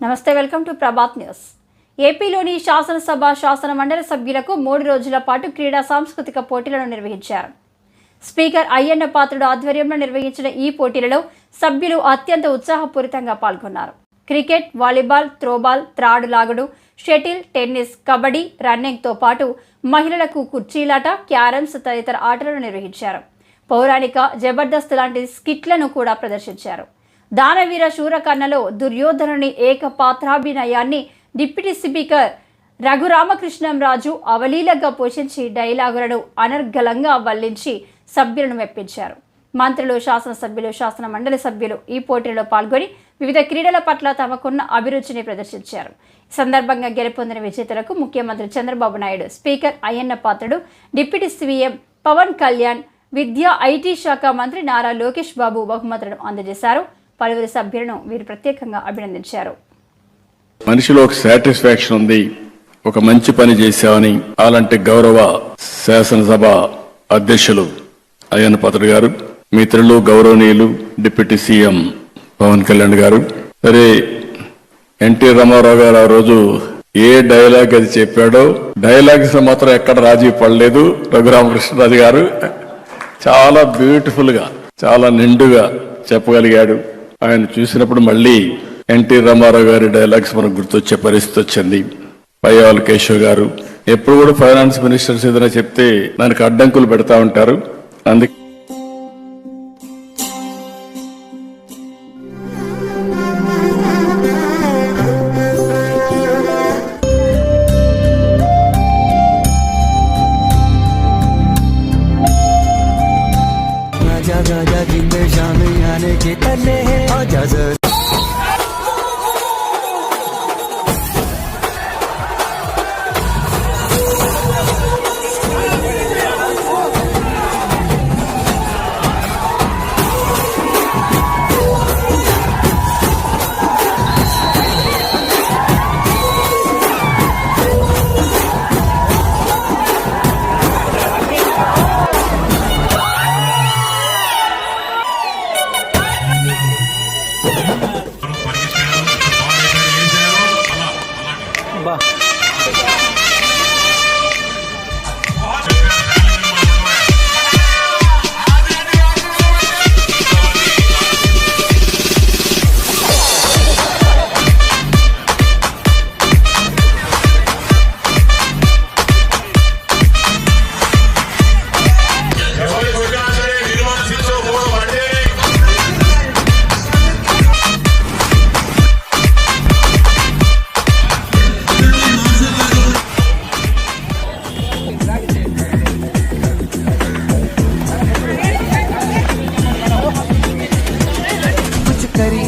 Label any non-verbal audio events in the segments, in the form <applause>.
నమస్తే welcome to Prabhat news. ఏపీలోని శాసనసభ శాసన మండలి సభ్యులకు మూడు రోజుల పాటు క్రీడా సాంస్కృతిక పోటీలను నిర్వహించారు. స్పీకర్ అయ్యన్న పాత్రుడు ఆధ్వర్యంలో నిర్వహించిన ఈ పోటీలలో సభ్యులు అత్యంత ఉత్సాహపూరితంగా పాల్గొన్నారు. క్రికెట్ వాలీబాల్ త్రోబాల్ త్రాడు లాగుడు షటిల్ టెన్నిస్ కబడ్డీ రన్నింగ్తో పాటు మహిళలకు కుర్చీలాట క్యారమ్స్ తదితర ఆటలను నిర్వహించారు. పౌరాణిక జబర్దస్త్ లాంటి స్కిట్లను కూడా ప్రదర్శించారు. దానవీర శూరకర్ణలో దుర్యోధనుని ఏకపాత్రాభినయాన్ని డిప్యూటీ స్పీకర్ రఘురామకృష్ణంరాజు అవలీలగా పోషించి డైలాగులను అనర్గళంగా వల్లించి సభ్యులను మెప్పించారు. మంత్రులు శాసనసభ్యులు శాసన మండలి సభ్యులు ఈ పోటీలో పాల్గొని వివిధ క్రీడల పట్ల తమకున్న అభిరుచిని ప్రదర్శించారు. ఈ సందర్భంగా గెలుపొందిన విజేతలకు ముఖ్యమంత్రి Chandrababu Naidu speaker Ayyanna Patrudu deputy CM Pawan Kalyan విద్యా ఐటీ శాఖ మంత్రి నారా లోకేష్ బాబు బహుమతులను అందజేశారు. పలువురు సభ్యులను వీరు ప్రత్యేకంగా అభినందించారు. మనిషిలో ఒక సాటిస్ఫాక్షన్ ఉంది. ఒక మంచి పని చేశామని అలాంటి గౌరవ శాసనసభ అధ్యక్షులు అయ్యన్న పాత్రుడు గారు మిత్రులు గౌరవనీయులు డిప్యూటీ సీఎం పవన్ కళ్యాణ్ గారు. సరే ఎన్టీ రామారావు గారు ఆ రోజు ఏ డైలాగ్ అది చెప్పాడో డైలాగ్స్ మాత్రం ఎక్కడ రాజీ పడలేదు రఘురామకృష్ణరాజు గారు. చాలా బ్యూటిఫుల్గా చాలా నిండుగా చెప్పగలిగాడు. ఆయన చూసినప్పుడు మళ్ళీ ఎన్టీ రామారావు గారి డైలాగ్స్ మనకు గుర్తొచ్చే పరిస్థితి వచ్చింది. పయ్యావల్ కేశవ్ గారు ఎప్పుడు కూడా ఫైనాన్స్ మినిస్టర్స్ ఏదైనా చెప్తే దానికి అడ్డంకులు పెడతా ఉంటారు. అందుకే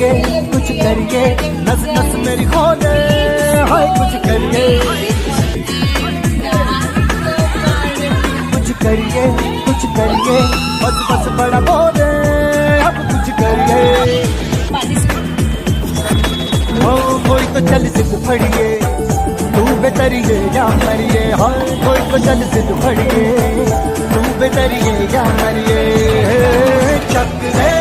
करिए कुछ करिए नस नस मेरी खोले, हाय, कुछ करिए कुछ करिए कुछ करिए बस बस बड़ा बोले, अब कुछ करिए कोई तो चल सिद्ध फड़िए, तू बेतरिए या मरिए, हाय, कोई तो चल सिद्ध फड़िए, तू बेतरिए या मरिए। चक रे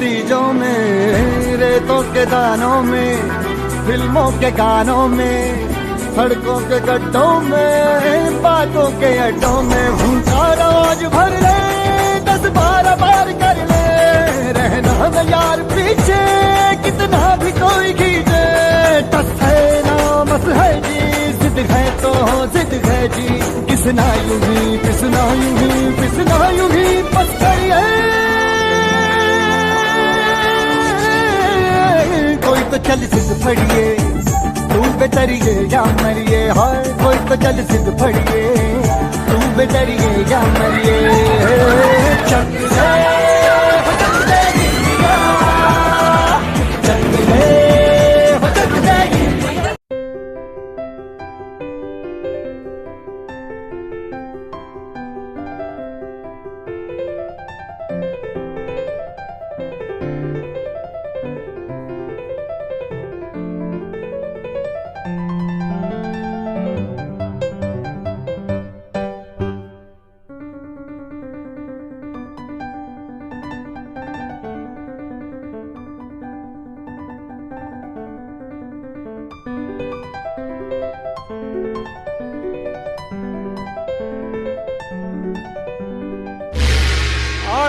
बीजों में, रेतों के दानों में, फ़िल्मों के गानों में, सड़कों के गड्ढों में, बातों के अड्डों में भूखा रोज भर ले दस बारह बार कर ले, रहना न यार पीछे, कितना भी कोई खींचे, टस है ना, मस है जी, जिद है तो हो जिद है जी किसना यूँ चल सिद्ध फड़िए, तू बेतरिए या मरिए, हाय, कोई तो चल सिद्ध फड़िए, तू बेतरिए या मरिए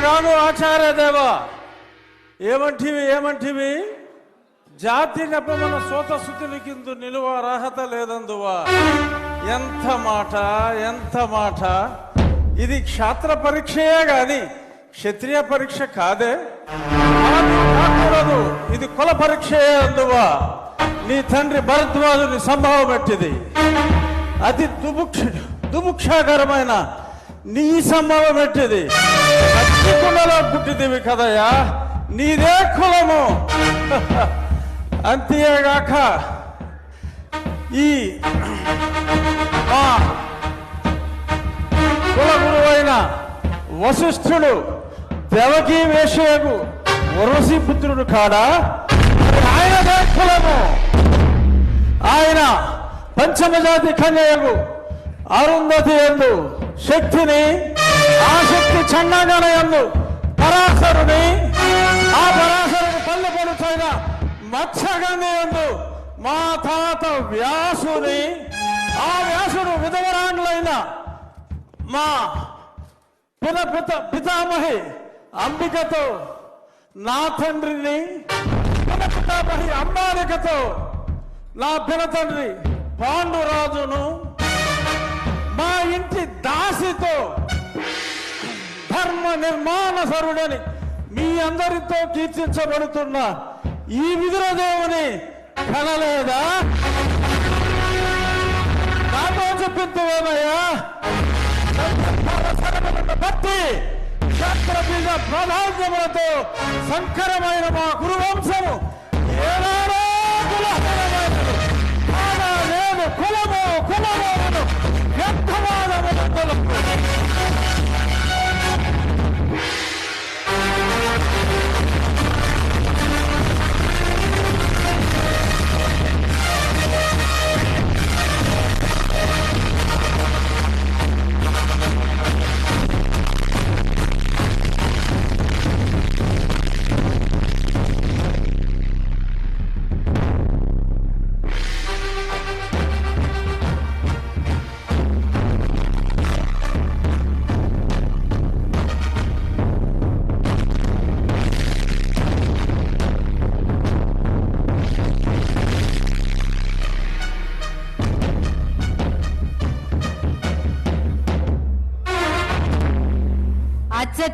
రాను ఆచార్య దేవ. ఏమంటివి ఏమంటివి? జాతి నెపమన సోత కింద నిలువ అర్హత లేదందువా? ఎంత మాట ఎంత మాట. ఇది క్షాత్ర పరీక్షయే గాని క్షత్రియ పరీక్ష కాదే. కాకూడదు. ఇది కుల పరీక్షయే అందువా. నీ తండ్రి భరద్వాజుని సంభావం పెట్టింది అతి దుభుక్ష దుభుక్షాకరమైన నీ సంభవం పెట్టిది అతి కులలో పుట్టిదివి కదయ్యా నీదే కులము. <laughs> అంతేగాక ఈ మా కుల గురువైన వశిష్ఠుడు దేవకీ వేషయకు వరసి పుత్రుడు కాడా? ఆయనదే కులము. ఆయన పంచమజాతి కన్యకు అరుంధతి ఎందు శక్తిని ఆ శక్తి చండాగణయందు పరాశరుని ఆ పరాశరుని పల్లె పడుతైన మత్స్యగంధి మా తాత వ్యాసుని ఆ వ్యాసుడు విధవరాంగులైన మా పున పిత పితామహి అంబికతో నా తండ్రిని పున పితామహి అంబాలికతో నా పిన తండ్రి పాండురాజును మా ఇంటి దాసితో ధర్మ నిర్మాణ సరుడని మీ అందరితో కీర్తించబడుతున్న ఈ విదురదేవుని కనలేదా? నాతో చెప్పిందేమయ్యా భక్తి క్షేత్ర బీజ ప్రాధాన్యములతో సంకరమైన మా గురువంశము ఏనాడో